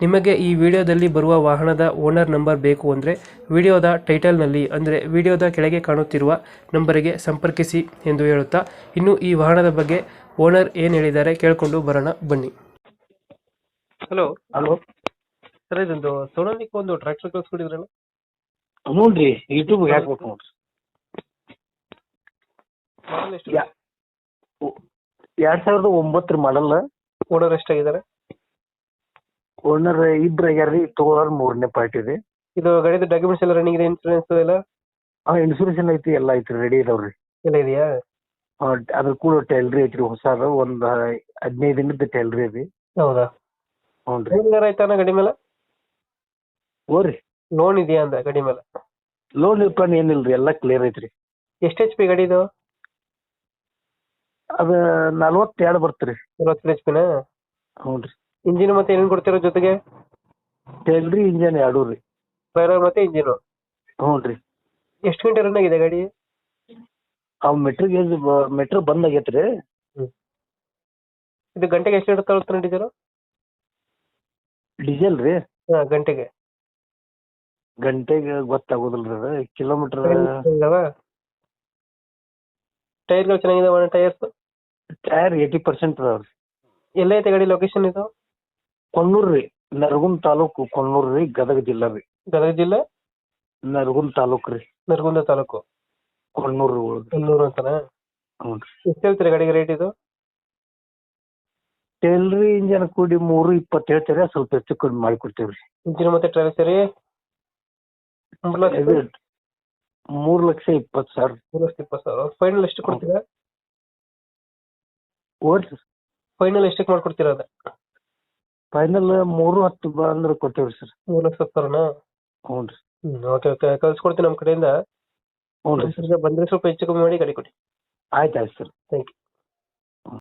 ನಿಮಗೆ ಈ ವಿಡಿಯೋದಲ್ಲಿ ಬರುವ ವಾಹನದ ಓನರ್ ನಂಬರ್ ಬೇಕು ಅಂದರೆ ವಿಡಿಯೋದ ಟೈಟಲ್ನಲ್ಲಿ ಅಂದರೆ ವಿಡಿಯೋದ ಕೆಳಗೆ ಕಾಣುತ್ತಿರುವ ನಂಬರಿಗೆ ಸಂಪರ್ಕಿಸಿ ಎಂದು ಹೇಳುತ್ತಾ ಇನ್ನು ಈ ವಾಹನದ ಬಗ್ಗೆ ಓನರ್ ಏನು ಹೇಳಿದ್ದಾರೆ ಕೇಳಿಕೊಂಡು ಬರೋಣ ಬನ್ನಿ. ಹಲೋ. ಹಲೋ. ಸರ್ ಇದೊಂದು ಸೋನಾಲಿಕ್ ಒಂದು ಟ್ರ್ಯಾಕ್ಟರ್ ಕಳಿಸ್ಕೊಟ್ಟಿದ್ರಲ್ಲ? ನೋಡ್ರಿ ಯೂಟ್ಯೂಬ್ ಹಾಕ್ಬೇಕು ನೋಡ್ರಿ. ಮಾಡಲ್ ಎಷ್ಟು ಯಾ ಎರಡ್ ಸಾವಿರದ ಒಂಬತ್ತರ ಮಾಡಲ್ ಓನರ್ ಎಷ್ಟಾಗಿದ್ದಾರೆ? ಓನರ್ ಇಬ್ರು ಆಗ್ಯಾರ್ರಿ ತಗೋರ್ ಮೂರನೇ ಪಾರ್ಟಿ ರೀ. ಇದು ಗಾಡಿದ ಡಾಕ್ಯುಮೆಂಟ್ಸ್ ಎಲ್ಲ ರನ್ನಿಂಗ್ ಇದೆ ಇನ್ಸೂರೆನ್ಸ್ ಎಲ್ಲ? ಆ ಇನ್ಸೂರೆನ್ಸ್ ಎಲ್ಲ ಐತಿ ಎಲ್ಲ ಐತ್ರಿ ರೆಡಿ ಇದಾವ್ರಿ. ಎಲ್ಲ ಇದೆಯಾ? ಅದ್ರ ಕೂಡ ಟೈಲ್ರಿ ಐತ್ರಿ ಹೊಸಾದ ಒಂದ್ ಹದಿನೈದು ದಿನದ ಟೈಲ್ರಿ ರೀ. ಹೌದಾ? ಹ್ಞೂ ರೀ ಆಯ್ತಾನ ಗಾಡಿ ಮೇಲೆ? ಹೋರಿ. ಲೋನ್ ಇದೆಯಾ ಅಂದ ಗಾಡಿ ಮೇಲೆ? ಲೋನ್ ಪ್ಲಾನ್ ಏನಿಲ್ರಿ ಎಲ್ಲ ಕ್ಲಿಯರ್ ಐತ್ರಿ. ಎಷ್ಟು ಎಚ್ ಪಿ ಗಾಡಿ ಇದು? ಅದ ನಲ್ವತ್ತೆರಡು ಬರ್ತ್ರಿ. ನಲವತ್ತು ಎಚ್ ಪಿನ ಹ್ಞೂ ರೀ ಇಂಜಿನ್ ಮತ್ತೆ ಏನೇನು ಕೊಡ್ತಿರೋ ಜೊತೆಗೆ? ಟೈಲ್ರಿ ಇಂಜನ್ ಎರಡು ರೀ ಫೈರ್ ಮತ್ತೆ ಇಂಜಿನ್? ಹ್ಞೂ ರೀ ಎಷ್ಟು ಗಂಟೆ ರನ್ ಆಗಿದೆ ಗಾಡಿ? ಅವ್ ಮೆಟ್ರಿಗೆ ಮೆಟ್ರ್ ಬಂದ್ ಆಗೈತ್ರಿ. ಇದು ಗಂಟೆಗೆ ಎಷ್ಟು ಲೀಟರ್ ತಗೊಳ್ತಾರೆ ಡೀಸೆಲ್? ಡೀಸೆಲ್ ರೀ ಹಾ ಗಂಟೆಗೆ. ಗಂಟೆಗೆ ಗೊತ್ತಾಗೋದಿಲ್ರಿ ಅದ. ಕಿಲೋಮೀಟರ್ ಟೈರ್ಗಳು ಚೆನ್ನಾಗಿದಾವ? ಟೈರ್ಸ್ ಟೈರ್ ಏಯ್ಟಿ ಪರ್ಸೆಂಟ್ ಅದಾವ್ರಿ. ಎಲ್ಲೈತೆ ಗಾಡಿ ಲೊಕೇಶನ್ ಇದು? ಕೊಣ್ಣೂರ್ ರೀ ನರಗುಂದ್ ತಾಲೂಕು ಕೊಣ್ಣೂರ್ ರೀ ಗದಗ ಜಿಲ್ಲಾ ರೀ. ಗದಗ ಜಿಲ್ಲೆ? ನರಗುಂದ ತಾಲೂಕ್ ರೀ. ನರಗುಂದ ತಾಲೂಕು? ಕೊಣ್ಣೂರ್ ಕೊಲ್ಲೂರು ಅಂತಾನ? ಹ್ಞೂ ರೀ. ಎಷ್ಟು ಹೇಳ್ತೀರಿ ಗಾಡಿಗೆ ರೇಟ್ ಇದು? ಟೆಲ್ರಿ ಇಂಜನ್ ಕೂಡಿ ಮೂರು ಇಪ್ಪತ್ತು ಹೇಳ್ತೀರಿ ಸ್ವಲ್ಪ ಹೆಚ್ಚು ಕಡಿಮೆ ಮಾಡಿಕೊಡ್ತೇವೆ ರೀ. ಇಂಜಿನ್ ಮತ್ತೆ ಟ್ರೈಲ್ ಸೇರಿ? ಮೂರು ಲಕ್ಷ ಇದು ಮೂರು ಲಕ್ಷ ಇಪ್ಪತ್ತು ಸಾವಿರ. ಮೂರು ಲಕ್ಷ ಇಪ್ಪತ್ತು ಸಾವಿರ. ಫೈನಲ್ ಎಷ್ಟು ಕೊಡ್ತೀರಾ? ಓಡ್ರಿ ಫೈನಲ್ ಎಷ್ಟಕ್ಕೆ ಮಾಡ್ಕೊಡ್ತೀರಾ ಅದ? ಫೈನಲ್ ಮೂರು ಹತ್ತು ಬಂದ್ರೆ ಕೊಡ್ತೀವಿ ಸರ್ ಮೂರು ಲಕ್ಷ ಹತ್ತು ಸಾವಿರನಾ ಹ್ಞೂ ರೀ. ಹ್ಮ್ ಓಕೆ ಓಕೆ ಕಳ್ಸ್ಕೊಡ್ತೀನಿ ನಮ್ಮ ಕಡೆಯಿಂದ. ಹ್ಞೂ ರೀ. ಸರ್ ಬಂದ್ರೆ ಸ್ವಲ್ಪ ಹೆಚ್ಚು ಕಮ್ಮಿ ಮಾಡಿ ಗಾಡಿ ಕೊಡಿ. ಆಯ್ತು ಆಯ್ತು ಸರ್ ಥ್ಯಾಂಕ್ ಯು